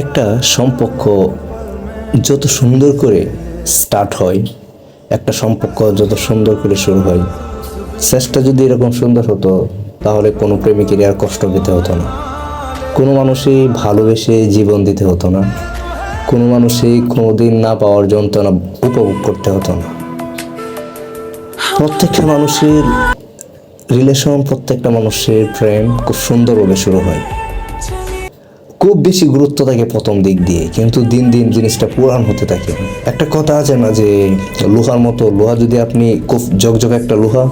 একটা সম্পর্ক যত সুন্দর করে স্টার্ট হয়, একটা সম্পর্ক যত সুন্দর করে শুরু হয়, শেষটা যদি এরকম সুন্দর হতো, তাহলে কোনো প্রেমিকের আর কষ্ট পেতে হতো না। কোনো মানুষই ভালোবেসে জীবন দিতে হতো না। কোনো মানুষই কোনোদিন না পাওয়ার যন্ত্রণা উপভোগ করতে হতো না। প্রত্যেকটা মানুষের রিলেশন প্রত্যেকটা মানুষের প্রেম খুব সুন্দরভাবে শুরু হয়। খুব বেশি গুরুত্ব থাকে প্রথম দিক দিয়ে, কিন্তু দিন দিন জিনিসটা পুরান হতে থাকে। একটা কথা আছে না যে, লোহার মতো, লোহা যদি আপনি খুব জকজক একটা লোহা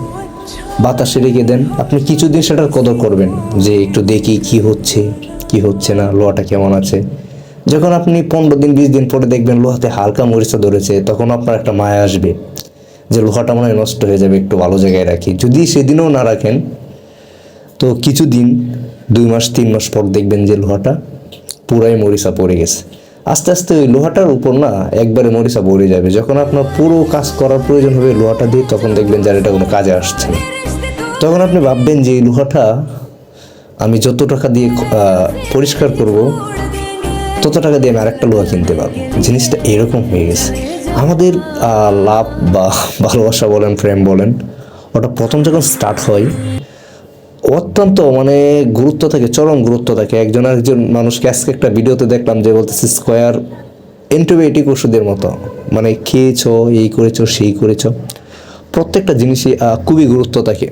বাতাসে রেখে দেন, আপনি কিছুদিন সেটার কদর করবেন যে একটু দেখি কি হচ্ছে কি হচ্ছে না, লোহাটা কেমন আছে। যখন আপনি পনেরো দিন, বিশ দিন পরে দেখবেন লোহাতে হালকা মরিচা ধরেছে, তখন আপনার একটা মায়া আসবে যে লোহাটা মনে হয় নষ্ট হয়ে যাবে, একটু ভালো জায়গায় রাখি। যদি সেদিনও না রাখেন, তো কিছুদিন, দুই মাস, তিন মাস পর দেখবেন যে লোহাটা পুরাই মরিচা পড়ে গেছে। আস্তে আস্তে ওই লোহাটার উপর না একবারে মরিচা পড়ে যাবে। যখন আপনার পুরো কাজ করার প্রয়োজন হবে লোহাটা দিয়ে, তখন দেখবেন যে এটা কোনো কাজে আসছে না। তখন আপনি ভাববেন যে এই লোহাটা আমি যত টাকা দিয়ে পরিষ্কার করব, তত টাকা দিয়ে আমি আরেকটা লোহা কিনতে পারব। জিনিসটা এরকম হয়ে গেছে। আমাদের লাভ বা ভালোবাসা বলেন, প্রেম বলেন, ওটা প্রথম যখন স্টার্ট হয় অত্যন্ত মানে গুরুত্ব থাকে, চরম গুরুত্ব থাকে। একজন একজন মানুষকে আজকে একটা ভিডিওতে দেখলাম যে বলতেছে স্কোয়ার অ্যান্টিবায়োটিক ওষুধের মতো। মানে খেয়েছো, এই করেছ, সেই করেছ। প্রত্যেকটা জিনিসই খুবই গুরুত্ব থাকে।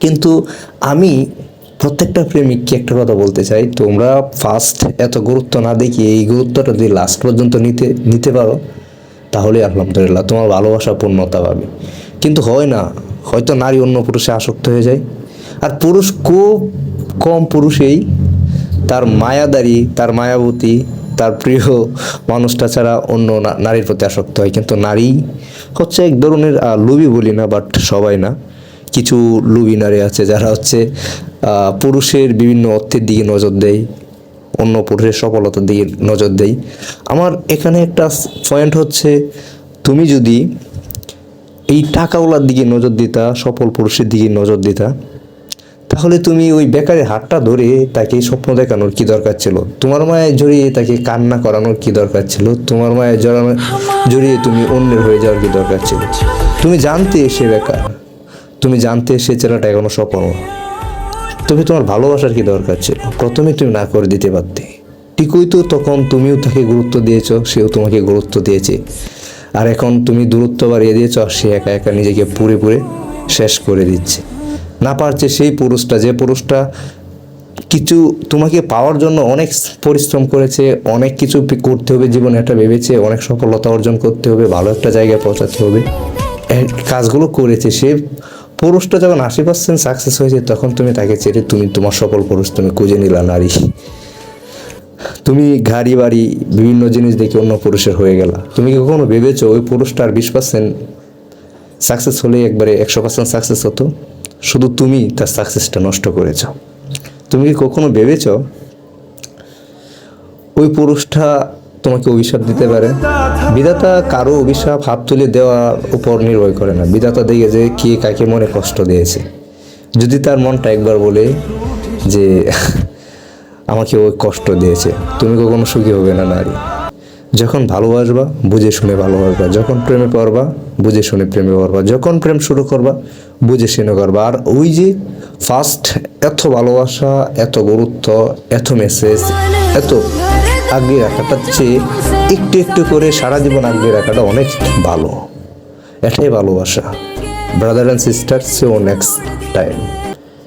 কিন্তু আমি প্রত্যেকটা প্রেমিককে একটা কথা বলতে চাই, তোমরা ফার্স্ট এত গুরুত্ব না দেখিয়ে এই গুরুত্বটা যদি লাস্ট পর্যন্ত নিতে নিতে পারো তাহলে আলহামদুলিল্লাহ তোমার ভালোবাসা পূর্ণতা পাবে। কিন্তু হয় না। হয়তো নারী অন্য পুরুষে আসক্ত হয়ে যায়। আর পুরুষ খুব কম পুরুষেই তার মায়াদারি, তার মায়াবতী, তার প্রিয় মানুষটা ছাড়া অন্য নারীর প্রতি আসক্ত হয়। কিন্তু নারী হচ্ছে এক ধরনের লুবি বলি না বাট সবাই না। কিছু লুবি নারী আছে যারা হচ্ছে পুরুষের বিভিন্ন অর্থের দিকে নজর দেয়, অন্য পুরুষের সফলতার দিকে নজর দেয়। আমার এখানে একটা পয়েন্ট হচ্ছে, তুমি যদি এই টাকাওয়ালার দিকে নজর দিতা, সফল পুরুষের দিকে নজর দিতা তাহলে তুমি ওই বেকারের হাতটা ধরে তাকে স্বপ্ন দেখানোর কি দরকার ছিল? তোমার মায়ের জড়িয়ে তাকে কান্না করানোর কি দরকার ছিল? তোমার মায়ের জড়ানো, জড়িয়ে তুমি অন্যের হয়ে যাওয়ার কি দরকার ছিল? তুমি জানতে সে বেকার। তুমি জানতে সে ছেলেটা এখনও স্বপ্ন। তবে তোমার ভালোবাসার কি দরকার ছিল? প্রথমে তুমি না করে দিতে পারতে। ঠিকই তো তখন তুমিও তাকে গুরুত্ব দিয়েছ, সেও তোমাকে গুরুত্ব দিয়েছে। আর এখন তুমি দূরত্ব বাড়িয়ে দিয়েছ সে একা একা নিজেকে পুরে পুরে শেষ করে দিচ্ছে। না পারছে সেই পুরুষটা, যে পুরুষটা কিছু তোমাকে পাওয়ার জন্য অনেক পরিশ্রম করেছে, অনেক কিছু করতে হবে জীবনে, একটা ভেবেছে, অনেক সফলতা অর্জন করতে হবে, ভালো একটা জায়গায় পৌঁছাতে হবে। কাজগুলো করেছে, সে পুরুষটা যখন আশি পার্সেন্ট সাকসেস হয়েছে, তখন তুমি তাকে ছেড়ে তুমি তোমার সফল পুরুষ তুমি খুঁজে নিলা, নারী। তুমি গাড়ি, বাড়ি, বিভিন্ন জিনিস দেখে অন্য পুরুষের হয়ে গেলা। তুমি কখনো ভেবেছো ওই পুরুষটার বিশ পার্সেন্ট সাকসেস হলে একবারে একশো পার্সেন্ট সাকসেস হতো? শুধু তুমি তার সাকসেসটা নষ্ট করেছ। তুমি কি কখনো ভেবেছ ওই পুরুষটা তোমাকে অভিশাপ দিতে পারে? বিধাতা কারও অভিশাপ হাত তুলে দেওয়ার উপর নির্ভর করে না। বিধাতা দেখে যে কে কাকে মনে কষ্ট দিয়েছে। যদি তার মনটা একবার বলে যে, আমাকে ওই কষ্ট দিয়েছে, তুমি কখনো সুখী হবে না নারী। যখন ভালোবাসবা, বুঝে শুনে ভালোবাসবা। যখন প্রেমে পড়বা, বুঝে শুনে প্রেমে পড়বা। যখন প্রেম শুরু করবা, বুঝে শুনে করবা। আর ওই যে ফার্স্ট এত ভালোবাসা, এত গুরুত্ব, এত মেসেজ এত আগলে রাখাটার চেয়ে একটু একটু করে সারা জীবন আগলে রাখাটা অনেক ভালো। এটাই ভালোবাসা। Brother and sister see you next time